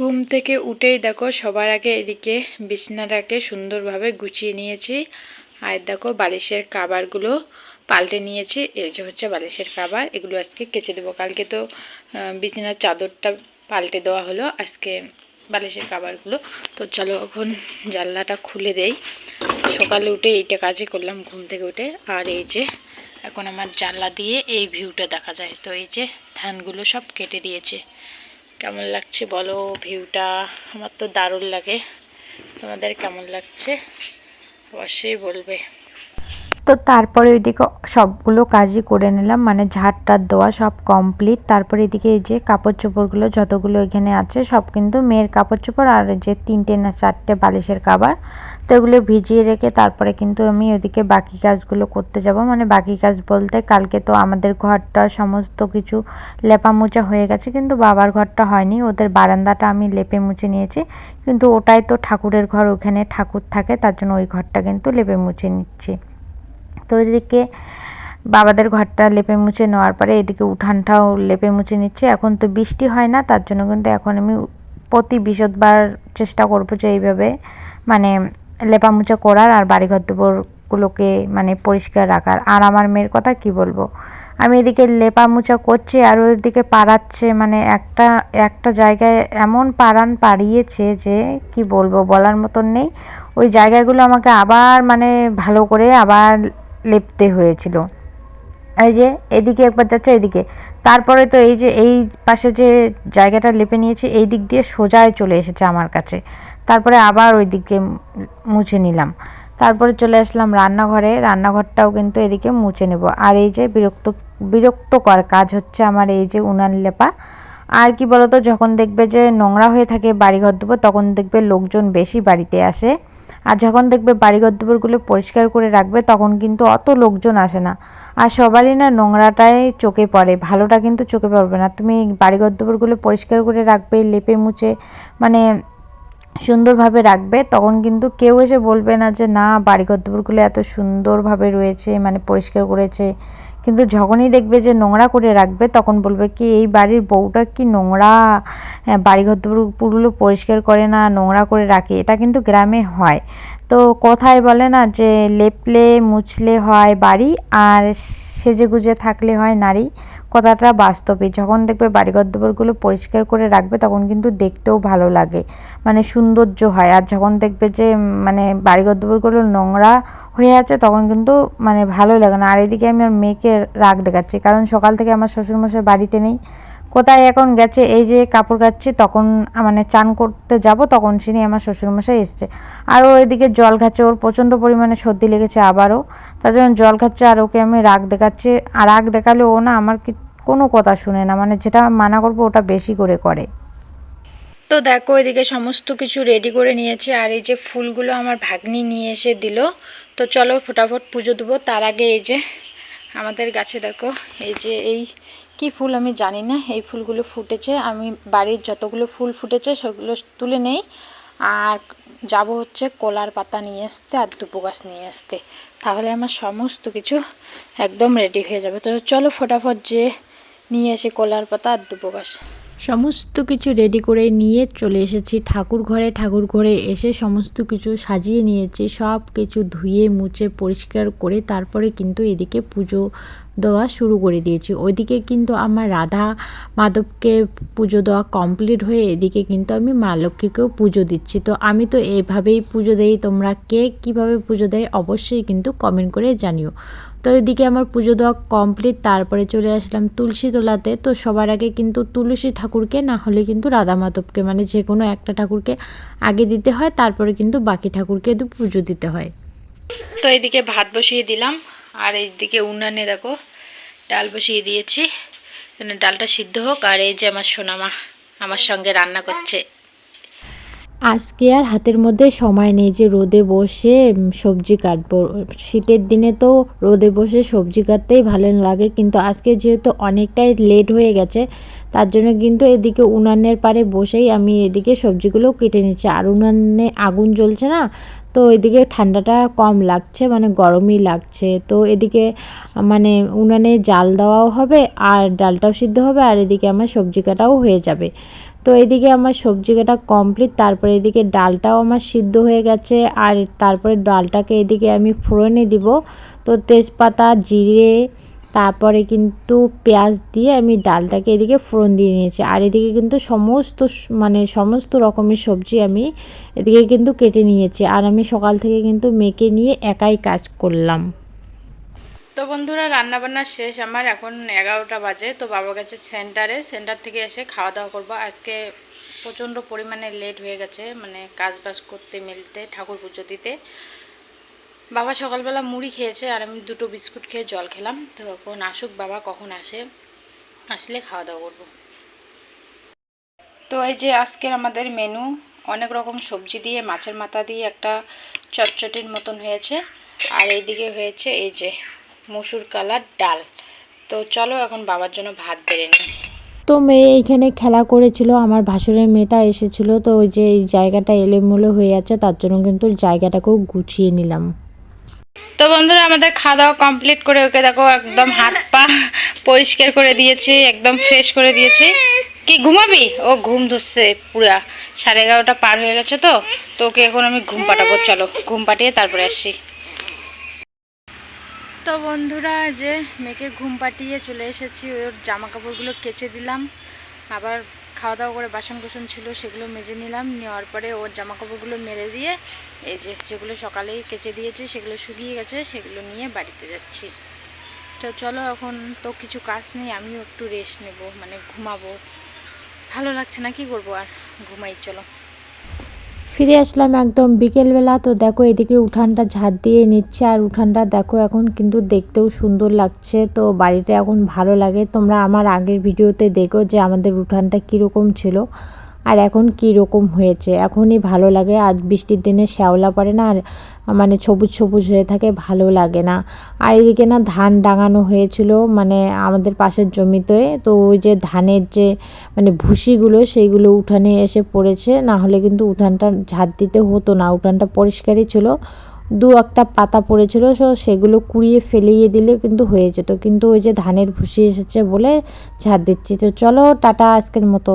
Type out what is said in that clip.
ঘুম থেকে উঠেই দেখো সবার আগে এদিকে বিছনাটাকে সুন্দরভাবে গুছিয়ে নিয়েছি। আর দেখো বালিশের কাবারগুলো পাল্টে নিয়েছি। এই যে হচ্ছে বালিশের কাবার এগুলো আজকে কেচে দেবো। কালকে তো বিছানার চাদরটা পাল্টে দেওয়া হলো আজকে বালিশের কাবারগুলো তো চলো এখন জানলাটা খুলে দেই। সকালে উঠে এইটা কাজই করলাম ঘুম থেকে উঠে। আর এই যে এখন আমার জানলা দিয়ে এই ভিউটা দেখা যায়। তো এই যে ধানগুলো সব কেটে দিয়েছে। কেমন লাগছে বলো? ভিউটা আমার তো দারুণ লাগে। তোমাদের কেমন লাগছে? অবশ্যই বলবে। তো তারপরে ওইদিকে সবগুলো কাজই করে নিলাম। মানে ঝাড়টার দেওয়া সব কমপ্লিট তারপরে এদিকে এই যে কাপড় চোপড়গুলো যতগুলো এখানে আছে, সব কিন্তু মেয়ের কাপড় চোপড় আর যে তিনটে না চারটে বালিশের কাবার। তো এগুলো ভিজিয়ে রেখে তারপরে কিন্তু আমি ওইদিকে বাকি কাজগুলো করতে যাব। মানে বাকি কাজ বলতে কালকে তো আমাদের ঘরটা সমস্ত কিছু লেপা মোচা হয়ে গেছে, কিন্তু বাবার ঘরটা হয়নি। ওদের বারান্দাটা আমি লেপে মুছে নিয়েছি। কিন্তু ওটাই তো ঠাকুরের ঘর, ওখানে ঠাকুর থাকে, তার জন্য ওই ঘরটা কিন্তু লেপে মুছে নিচ্ছি। তো এদিকে বাবাদের ঘরটা লেপে মুছে নেওয়ার পরে এদিকে উঠানটাও লেপে মুছে নিচ্ছে। এখন তো বৃষ্টি হয় না, তার জন্য কিন্তু এখন আমি প্রতি বিশদবার চেষ্টা করব যে এইভাবে মানে লেপা মুছে করার আর বাড়িঘর দুপুরগুলোকে মানে পরিষ্কার রাখার। আর আমার মেয়ের কথা কি বলব? আমি এদিকে লেপা মুছা করছি আর ওদিকে পাড়াচ্ছে মানে একটা একটা জায়গায় এমন পাড়ান পাড়িয়েছে যে কি বলব বলার মতন নেই। ওই জায়গাগুলো আমাকে আবার মানে ভালো করে আবার লেপতে হয়েছিল। এই যে এদিকে একবার যাচ্ছে, এদিকে। তারপরে তো এই যে, এই পাশে যে জায়গাটা লেপে নিয়েছি, এই দিক দিয়ে সোজায় চলে এসেছে আমার কাছে। তারপরে আবার ওই দিকে মুছে নিলাম। তারপরে চলে আসলাম রান্নাঘরে। রান্নাঘরটাও কিন্তু এদিকে মুছে নেব। আর এই যে বিরক্ত, বিরক্তকর কাজ হচ্ছে আমার এই যে উনান লেপা। আর কি বলতো, যখন দেখবে যে নোংরা হয়ে থাকে বাড়িঘর দুপুর তখন দেখবে লোকজন বেশি বাড়িতে আসে। আর যখন দেখবে বাড়িঘর দুপুরগুলো পরিষ্কার করে রাখবে, তখন কিন্তু অত লোকজন আসে না। আর সবারই না নোংরাটাই চোখে পড়ে, ভালোটা কিন্তু চোখে পড়বে না। তুমি বাড়িঘর দুপুরগুলো পরিষ্কার করে রাখবে, লেপে মুছে মানে সুন্দরভাবে রাখবে, তখন কিন্তু কেউ এসে বলবে না যে, না বাড়িঘর দুপুরগুলো এত সুন্দরভাবে রয়েছে মানে পরিষ্কার করেছে কিন্তু যখনই দেখবে যে নোংরা করে রাখবে তখন বলবে কি এই বাড়ির বউটা কি নোংরা হ্যাঁ, বাড়িঘর পুরোগুলো পরিষ্কার করে না নোংরা করে রাখে? এটা কিন্তু গ্রামে হয়। তো কথায় বলে না যে লেপলে মুছলে হয় বাড়ি আর সেজে গুজে থাকলে হয় নারী। কথাটা বাস্তবে। যখন দেখবে বাড়িঘর দুপুরগুলো পরিষ্কার করে রাখবে, তখন কিন্তু দেখতেও ভালো লাগে। মানে সৌন্দর্য হয়। আর যখন দেখবে যে মানে বাড়িঘর দুপুরগুলো নোংরা হয়ে আছে, তখন কিন্তু মানে ভালো লাগে না। আর এদিকে আমি আমার মেয়েকে রাগ দেখাচ্ছি। কারণ সকাল থেকে আমার শ্বশুরমশাই বাড়িতে নেই। কোথায় এখন গেছে, এই যে কাপড় কাচ্ছি, তখন মানে চান করতে যাব, তখন শুনি আমার শ্বশুরমশাই এসছে। আর ও এদিকে জল খাচ্ছে, ওর প্রচণ্ড পরিমাণে সর্দি লেগেছে আবারও। তার জন্য জল খাচ্ছে আর ওকে আমি রাগ দেখাচ্ছি। আর রাগ দেখালে ও না আমার কি, কোনো কথা শুনে না মানে যেটা মানা করব ওটা বেশি করে করে। তো দেখো, এদিকে সমস্ত কিছু রেডি করে নিয়েছি, আর এই যে ফুলগুলো আমার ভাগ্নি নিয়ে এসে দিল। তো চলো, ফটাফট পুজো দেবো। তার আগে এই যে আমাদের গাছে দেখো, এই যে এই কি ফুল আমি জানি না, এই ফুলগুলো ফুটেছে। আমি বাড়ির যতগুলো ফুল ফুটেছে সেগুলো তুলে নেই। আর যাব হচ্ছে কলার পাতা নিয়ে আসতে আর দুপো গাছ নিয়ে আসতে। তাহলে আমার সমস্ত কিছু একদম রেডি হয়ে যাবে। তো চলো ফটাফট যে নিয়ে এসে কলার পাতা আর দুপো গাছ। সমস্ত কিছু রেডি করে নিয়ে চলে এসেছি ঠাকুর ঘরে। ঠাকুর ঘরে এসে সমস্ত কিছু সাজিয়ে নিয়েছি। সব কিছু ধুয়ে, মুছে, পরিষ্কার করে তারপরে কিন্তু এদিকে পুজো দেওয়া শুরু করে দিয়েছি। ওইদিকে কিন্তু আমার রাধা মাধবকে পুজো দেওয়া কমপ্লিট হয়ে এদিকে কিন্তু আমি মা লক্ষ্মীকেও পুজো দিচ্ছি। তো আমি তো এভাবেই পুজো দেই, তোমরা কে কীভাবে পুজো দেয় অবশ্যই কিন্তু কমেন্ট করে জানিও। তো এদিকে আমার পুজো দেওয়া কমপ্লিট তারপরে চলে আসলাম তুলসী তোলাতে। তো সবার আগে কিন্তু তুলসী ঠাকুরকে, না হলে কিন্তু রাধা মাধবকে মানে যে কোনো একটা ঠাকুরকে আগে দিতে হয়, তারপরে কিন্তু বাকি ঠাকুরকে পুজো দিতে হয়। তো এদিকে ভাত বসিয়ে দিলাম, আর এইদিকে উনানে দেখো ডাল বসিয়ে দিয়েছি। এখানে ডালটা সিদ্ধ হোক, আর এই যে আমার সোনামা আমার সঙ্গে রান্না করছে। আজকে আর হাতের মধ্যে সময় নেই যে রোদে বসে সবজি কাটবো। শীতের দিনে তো রোদে বসে সবজি কাটতেই ভালো লাগে, কিন্তু আজকে যেহেতু অনেকটাই লেট হয়ে গেছে, তার জন্য কিন্তু এদিকে উনানের পারে বসেই আমি এদিকে সবজিগুলো কেটে নিচ্ছি। আর উনানে আগুন জ্বলছে না তো এদিকে ঠান্ডাটা কম লাগছে মানে গরমই লাগছে। তো এদিকে মানে উনানে জাল দেওয়াও হবে, আর ডালটাও সিদ্ধ হবে, আর এদিকে আমার সবজি কাটাও হয়ে যাবে। তো এদিকে আমার সবজি কাটা কমপ্লিট, তারপরে এদিকে ডালটাও আমার সিদ্ধ হয়ে গেছে, আর তারপরে ডালটাকে এদিকে আমি ফোড়নে দিব। তো তেজপাতা, জিরে তারপরে কিন্তু পেঁয়াজ দিয়ে আমি ডালটাকে এদিকে ফোড়ন দিয়ে নিয়েছি। আর এদিকে কিন্তু সমস্ত মানে সমস্ত রকমের সবজি আমি এদিকে কিন্তু কেটে নিয়েছি। আর আমি সকাল থেকে কিন্তু মেয়েকে নিয়ে একাই কাজ করলাম। তো বন্ধুরা রান্না বান্না শেষ। আমার এখন এগারোটা বাজে। তো বাবা গেছে সেন্টারে। সেন্টার থেকে এসে খাওয়া দাওয়া করব। আজকে প্রচণ্ড পরিমাণে লেট হয়ে গেছে। মানে কাজ বাজ করতে, মিলতে, ঠাকুর পুজো দিতে। বাবা সকালবেলা মুড়ি খেয়েছে আর আমি দুটো বিস্কুট খেয়ে জল খেলাম। তো এখন আসুক বাবা, কখন আসে, আসলে খাওয়া দাওয়া করব। তো এই যে আজকের আমাদের মেনু অনেক রকম সবজি দিয়ে, মাছের মাথা দিয়ে একটা চটচটির মতন হয়েছে। আর এইদিকে হয়েছে এই যে মসুর কালার ডাল। তো চলো এখন বাবার জন্য ভাত বেড়ে নিই। তো মেয়ে এইখানে খেলা করেছিল, আমার ভাসুরের মেয়েটা এসেছিল। তো ওই যে এই জায়গাটা এলোমেলো হয়ে আছে, তার জন্য কিন্তু জায়গাটাকেও গুছিয়ে নিলাম। তো বন্ধুরা, আমাদের খাওয়া দাওয়া কমপ্লিট করে ওকে দেখো একদম হাত পা পরিষ্কার করে দিয়েছি, একদম ফ্রেশ করে দিয়েছি। কি, ঘুমাবি? ও ঘুম ধরছে পুরা। সাড়ে এগারোটা পার হয়ে গেছে তো তো ওকে এখন আমি ঘুম পাঠাবো। চলো, ঘুম পাঠিয়ে তারপরে আসছি তো বন্ধুরা, যে মেয়েকে ঘুম পাঠিয়ে চলে এসেছি, ওর জামা কাপড়গুলো কেচে দিলাম। আবার খাওয়া দাওয়া করে বাসন কোসন ছিল সেগুলো মেজে নিলাম। নেওয়ার পরে ওর জামা কাপড়গুলো মেরে দিয়ে এই যে যেগুলো সকালেই কেচে দিয়েছে সেগুলো শুকিয়ে গেছে, সেগুলো নিয়ে বাড়িতে যাচ্ছি। তো চলো এখন তো কিছু কাজ নেই, আমিও একটু রেস্ট নেব মানে ঘুমাবো। ভালো লাগছে না, কি করব আর? ঘুমাই, চলো। ফিরে আসলাম একদম বিকেলবেলা। তো দেখো এদিকে উঠানটা ঝাঁট দিয়ে নিচ্ছে আর উঠানটা দেখো এখন কিন্তু দেখতেও সুন্দর লাগছে। তো বাড়িটা এখন ভালো লাগে। তোমরা আমার আগের ভিডিওতে দেখো যে আমাদের উঠানটা কীরকম ছিল। আর এখন কী রকম হয়েছে? এখনই ভালো লাগে, আজ বৃষ্টির দিনে শ্যাওলা পড়ে না, আর মানে সবুজ সবুজ হয়ে থাকে, ভালো লাগে না। আর এদিকে না ধান ডাঙানো হয়েছিল মানে আমাদের পাশের জমিতে, তো ওই যে ধানের যে মানে ভুসিগুলো, সেইগুলো উঠানে এসে পড়েছে, না হলে কিন্তু উঠানটা ঝাড় দিতে হতো না, উঠানটা পরিষ্কারই ছিল। দু একটা পাতা পড়েছিল, সো সেগুলো কুড়িয়ে ফেলিয়ে দিলে কিন্তু হয়ে যেত, কিন্তু ওই যে ধানের ভুসি এসেছে বলে ঝাড় দিচ্ছি। তো চলো, টাটা, আজকের মতো।